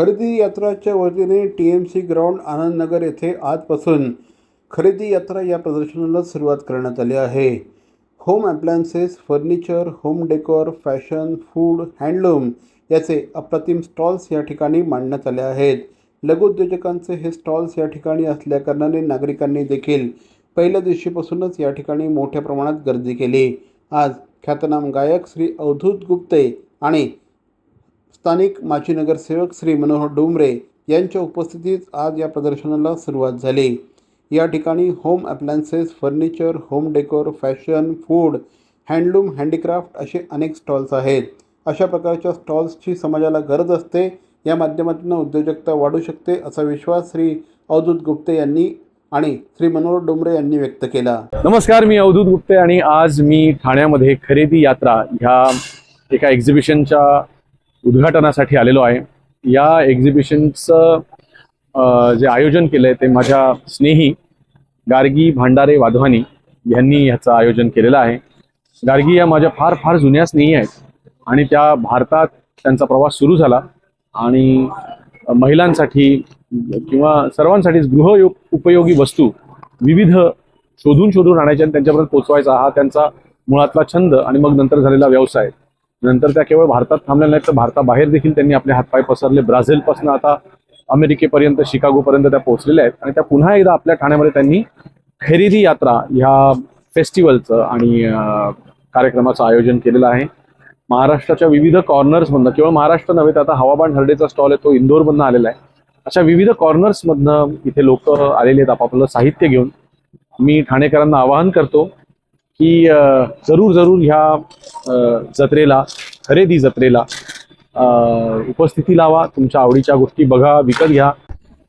खरेदी यात्राच्या वतीने T M C ground Anandnagar येथे आजपासून खरेदी यात्रा या प्रदर्शनाला सुरुवात करण्यात आली आहे. Home appliances furniture home decor fashion food handloom याचे अप्रतिम स्टॉल्स या ठिकाणी मांडण्यात आले आहेत. लघुउद्योजकांचे हे स्टॉल्स या ठिकाणी असल्याकारणाने नागरिकांनी देखील पहिल्या दिवशीपासूनच या ठिकाणी मोठ्या प्रमाणात गर्दी केली. आज ख्यातनाम गायक श्री अवधूत गुप्ते आणि स्थानिक माजी नगरसेवक श्री मनोहर डोंबरे यांच्या उपस्थितीत आज या प्रदर्शनाला सुरुवात झाली. या ठिकाणी home appliances furniture home decor fashion food handloom handicraft असे अनेक स्टॉल्स आहेत. अशा प्रकारच्या स्टॉल्सची समाजाला गरज असते या माध्यमातून उद्योजकता वाढू शकते असा विश्वास श्री अवधूत गुप्ते यांनी आणि श्री मनोहर डोंबरे यांनी व्यक्त केला. नमस्कार मी अवधूत गुप्ते आणि आज मी ठाण्यामध्ये खरेदी यात्रा ह्या एका एक्झिबिशनच्या उद्घाटनासाठी आलेलो आहे. या एक्झिबिशनचं जे आयोजन केलं आहे ते माझ्या स्नेही गार्गी भांडारे वाधवानी यांनी ह्याचं आयोजन केलेलं आहे. गार्गी या माझ्या फार फार जुन्या स्नेही आहेत आणि त्या भारतात त्यांचा प्रवास सुरू झाला आणि महिलांसाठी किंवा सर्वांसाठीच गृह उपयोगी वस्तू विविध शोधून शोधून आणायच्या आणि त्यांच्यापर्यंत पोचवायचा हा त्यांचा मुळातला छंद आणि मग नंतर झालेला व्यवसाय. नंतर त्या केवळ भारतात थांबल्या नाहीत तर भारताबाहेर देखील त्यांनी आपले हातपाय पसरले. ब्राझीलपासून आता अमेरिकेपर्यंत शिकागोपर्यंत त्या पोहोचलेल्या आहेत. आणि त्या पुन्हा एकदा आपल्या ठाण्यामध्ये त्यांनी खरेदी यात्रा ह्या फेस्टिवलचं आणि कार्यक्रमाचं आयोजन केलेलं आहे. महाराष्ट्राच्या विविध कॉर्नर्समधनं केवळ महाराष्ट्र नव्हे तर आता हवाबाण हरडेचा स्टॉल आहे तो इंदोरमधनं आलेला आहे. अशा विविध कॉर्नर्समधनं इथे लोक आलेले आहेत आपापलं साहित्य घेऊन. मी ठाणेकरांना आवाहन करतो की जरूर जरूर ह्या जत्रेला खरेदी जत्रेला उपस्थिती लावा. तुमच्या आवडीच्या गोष्टी बघा विकत घ्या.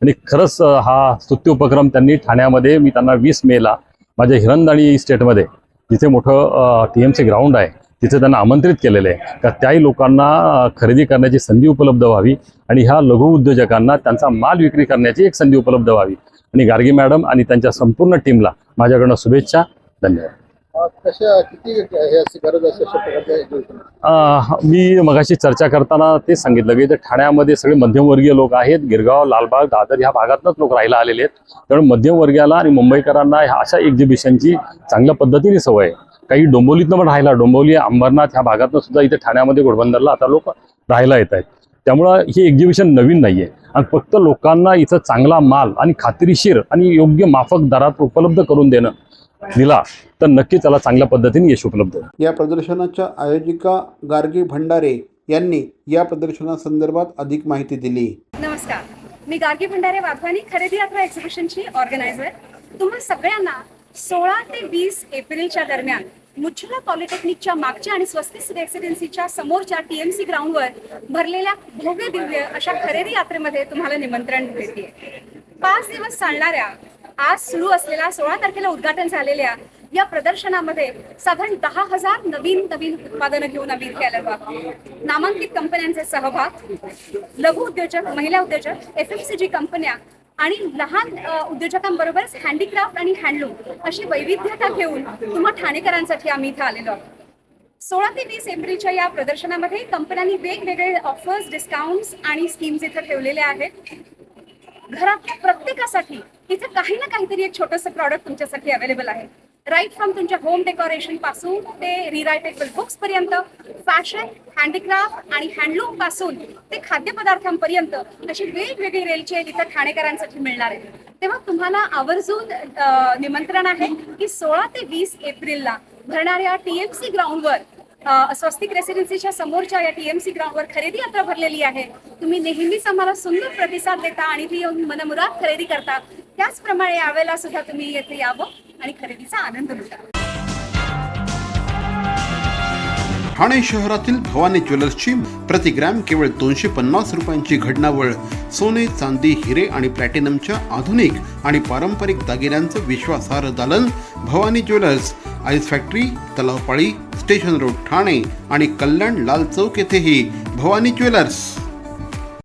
आणि खरंच हा स्तुत्य उपक्रम त्यांनी ठाण्यामध्ये मी त्यांना वीस मेला माझ्या हिरंदाणी स्टेटमध्ये जिथे मोठं टी एम सी ग्राउंड आहे तिथे त्यांना आमंत्रित केलेलं आहे. का त्याही लोकांना खरेदी करण्याची संधी उपलब्ध व्हावी आणि ह्या लघु उद्योजकांना त्यांचा माल विक्री करण्याची एक संधी उपलब्ध व्हावी. आणि गार्गी मॅडम आणि त्यांच्या संपूर्ण टीमला माझ्याकडनं शुभेच्छा. धन्यवाद. कशा किती गरज मी मगाशी चर्चा करताना ते सांगितलं की ठाण्यामध्ये सगळे मध्यमवर्गीय लोक आहेत गिरगाव लालबाग दादर ह्या भागातनंच लोक राहायला आलेले आहेत. त्यामुळे मध्यमवर्गीयाला आणि मुंबईकरांना ह्या अशा एक्झिबिशनची चांगल्या पद्धतीने सवय आहे. काही डोंबोलीतनं पण राहिला डोंबोली अंबरनाथ ह्या भागातनं सुद्धा इथे ठाण्यामध्ये घोडबंदरला आता लोक राहायला येत आहेत. त्यामुळं हे एक्झिबिशन नवीन नाही आहे आणि फक्त लोकांना इथं चांगला माल आणि खात्रीशीर आणि योग्य माफक दरात उपलब्ध करून देणं दिला तर नक्कीच त्याला चांगल्या पद्धतीने यश उपलब्ध होईल. या प्रदर्शनाच्या आयोजिका गार्गी भंडारे यांनी या प्रदर्शनासंदर्भात अधिक माहिती दिली. नमस्कार. मी गार्गी भंडारे वाधवानी खरेदी यात्रा एक्झिबिशनची ऑर्गनायझर. तुम्हा सगळ्यांना सोळा ते वीस एप्रिलच्या दरम्यान मुच्छला पॉलिटेक्निकच्या मागच्या आणि स्वस्तिक रेसिडेन्सीच्या समोरच्या टीएमसी ग्राउंडवर भरलेल्या भव्य दिव्य अशा खरेदी यात्रेमध्ये तुम्हाला निमंत्रण देते पाच दिवस चालणाऱ्या आज सुरू असलेल्या सोळा तारखेला उद्घाटन झालेल्या या प्रदर्शनामध्ये साधारण दहा हजार नवीन नवीन उत्पादनं घेऊन आम्ही इथे आलो आहोत. नामांकित कंपन्यांचे सहभाग लघु उद्योजक महिला उद्योजक एफ एम सी जी कंपन्या आणि लहान उद्योजकांबरोबरच हँडीक्राफ्ट आणि हँडलूम अशी वैविध्यता घेऊन तुम्हा ठाणेकरांसाठी आम्ही इथे आलेलो आहोत. सोळा ते वीस एप्रिलच्या या प्रदर्शनामध्ये कंपन्यांनी वेगवेगळे ऑफर्स डिस्काउंट्स आणि स्कीम्स इथे ठेवलेल्या आहेत. घरातल्या प्रत्येकासाठी इथे काही ना काहीतरी एक छोटंसं प्रॉडक्ट तुमच्यासाठी अवेलेबल आहे. राईट फ्रॉम तुमच्या होम डेकोरेशनपासून ते रिरायटेबल बुक्स पर्यंत फॅशन हँडीक्राफ्ट आणि हँडलूमपासून ते खाद्यपदार्थांपर्यंत अशी वेगवेगळी रेलचेल इथं ठाणेकरांसाठी मिळणार आहे. तेव्हा तुम्हाला आवर्जून निमंत्रण आहे की सोळा ते वीस एप्रिलला भरणाऱ्या टीएमसी ग्राउंडवर स्वस्तिक रेसिडेन्सीच्या समोरच्या या टीएमसी ग्राउंडवर खरेदी यात्रा भरलेली आहे. तुम्ही नेहमीच आम्हाला सुंदर प्रतिसाद देता आणि ती येऊन मनमुराद खरेदी करता. त्याचप्रमाणे यावेळेला सुद्धा तुम्ही येथे यावं आणि खरेदीचा आनंद लुटावा ठाणे शहरातील भवानी ज्वेलर्सची प्रति ग्रॅम केवळ दोनशे पन्नास रुपयांची घडणावळ सोने चांदी हिरे आणि प्लॅटिनमच्या आधुनिक आणि पारंपरिक दागिन्यांचं विश्वासार्ह दालन Bhavani jewellers ice factory Talavpali station road Thane आणि कल्याण लाल चौक येथेही भवानी ज्वेलर्स.